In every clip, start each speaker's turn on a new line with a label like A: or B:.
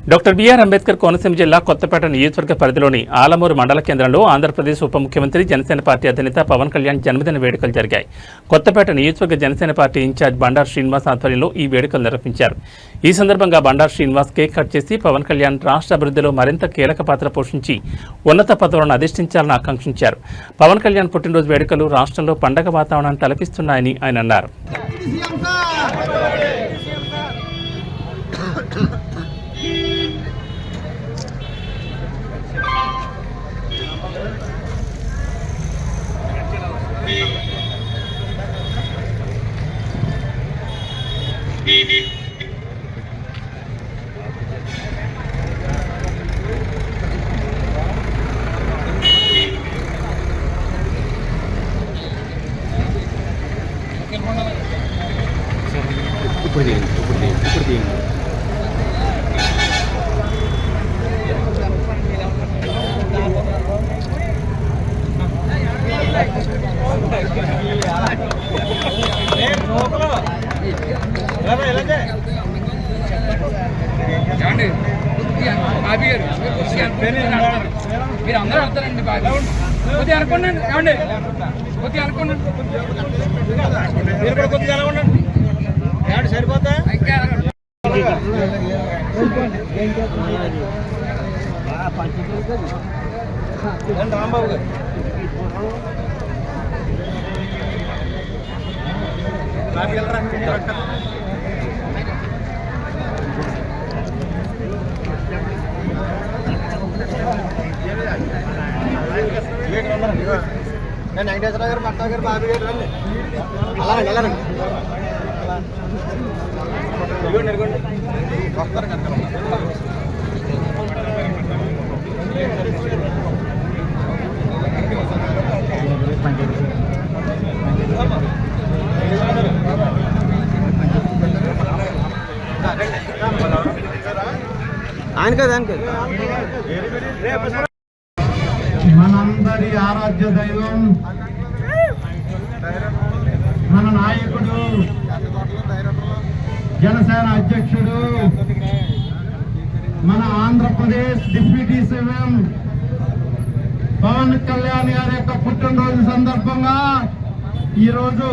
A: Doctor BR Ambedkar Konaseema జిల్లా కొత్తపేట నియోజకవర్గ పరిధిలోని ఆలమూరు మండల కేంద్రంలో ఆంధ్రప్రదేశ్ ఉప ముఖ్యమంత్రి జనసేన పార్టీ అధినేత పవన్ కళ్యాణ్ జన్మదిన వేడుకలు జరిగాయి కొత్తపేట నియోజకవర్గ జనసేన పార్టీ ఇన్ఛార్జ్ బండారు శ్రీనివాస్ ఆధ్వర్యంలో ఈ వేడుకలు నిర్వహించారు ఈ సందర్భంగా బండారు శ్రీనివాస్ కేక్ కట్ చేసి పవన్ కళ్యాణ్ రాష్ట్ర అభివృద్ధిలో మరింత కీలక పాత్ర పోషించి ఉన్నత పదవులను అధిష్ఠించాలని ఆకాంక్షించారు పవన్ కళ్యాణ్ పుట్టినరోజు వేడుకలు రాష్ట్రంలో పండగ వాతావరణాన్ని తలపిస్తున్నాయని ఆయన అన్నారు
B: Estou perdendo, estou perdendo, estou dentro. మీరు అందరూ వెళ్తారండి బాగా కొద్దిగా అనుకోండి ఏమండి? కొద్దిగా అనుకోండి.
C: మీరు కూడా కొద్దిగా ఎలా ఉండండి. ఏడు సరిపోతా? రాంబాబు గారు? నాకు వెళ్ళరా వెంకటేశ్వర గారు భర్త గారు బాబు గారు రండి. అలా రండి అలా రండి వస్తారు కనుక
D: ఆయన కదా ఆయన కదా
E: మనందరి ఆరాధ్య దైవం. మన నాయకుడు జనసేన అధ్యక్షుడు మన ఆంధ్రప్రదేశ్ డిప్యూటీ సీఎం పవన్ కళ్యాణ్ గారి యొక్క పుట్టినరోజు సందర్భంగా ఈరోజు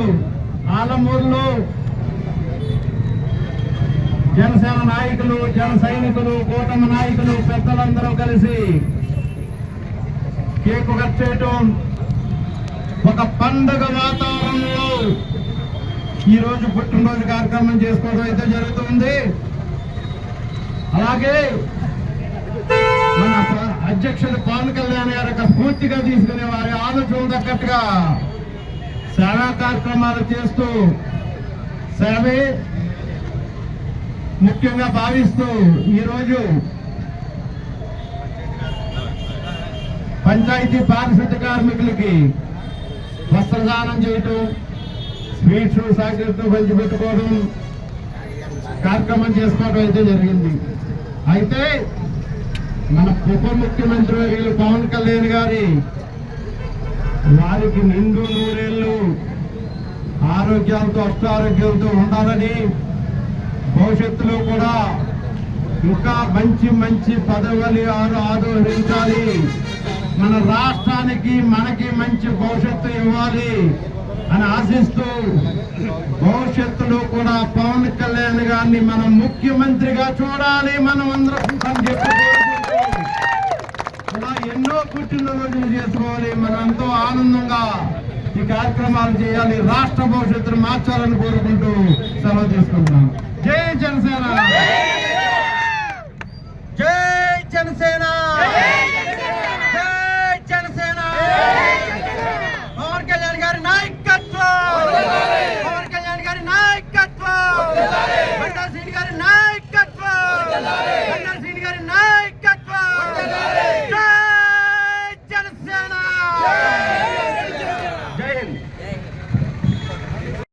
E: ఆలమూరులో జనసేన నాయకులు జన సైనికులు కూటమి నాయకులు పెద్దలందరూ కలిసి కేకు కట్ చేయటం ఒక పండగ వాతావరణంలో ఈ రోజు పుట్టినరోజు కార్యక్రమం చేసుకోవడం అయితే జరుగుతుంది. అలాగే మన అధ్యక్షుడు పవన్ కళ్యాణ్ గారు యొక్క స్ఫూర్తిగా తీసుకునే వారి ఆలోచన తగ్గట్టుగా సేవా కార్యక్రమాలు చేస్తూ సేవే ముఖ్యంగా భావిస్తూ ఈరోజు పంచాయతీ పారిశుద్ధ కార్మికులకి వస్త్రదానం చేయటం స్వీట్స్ సాగిలతో పంచిపెట్టుకోవడం కార్యక్రమం చేసుకోవడం అయితే జరిగింది. అయితే మన ఉప ముఖ్యమంత్రి వర్యులు పవన్ కళ్యాణ్ గారి వారికి నిండు నూరేళ్ళు ఆరోగ్యాలతో అష్టారోగ్యాలతో ఉండాలని భవిష్యత్తులో కూడా ఇంకా మంచి మంచి పదవులు ఆరు ఆదోహించాలి మన రాష్ట్రానికి మనకి మంచి భవిష్యత్తు ఇవ్వాలి అని ఆశిస్తూ భవిష్యత్తులో కూడా పవన్ కళ్యాణ్ గారిని మనం ముఖ్యమంత్రిగా చూడాలి మనం అందరం అని చెప్పి ఎన్నో పుట్టినరోజులు చేసుకోవాలి మనం ఎంతో ఆనందంగా ఈ కార్యక్రమాలు చేయాలి రాష్ట్ర భవిష్యత్తును మార్చాలని కోరుకుంటూ సెలవు తీసుకుంటున్నాం. జై జనసేన!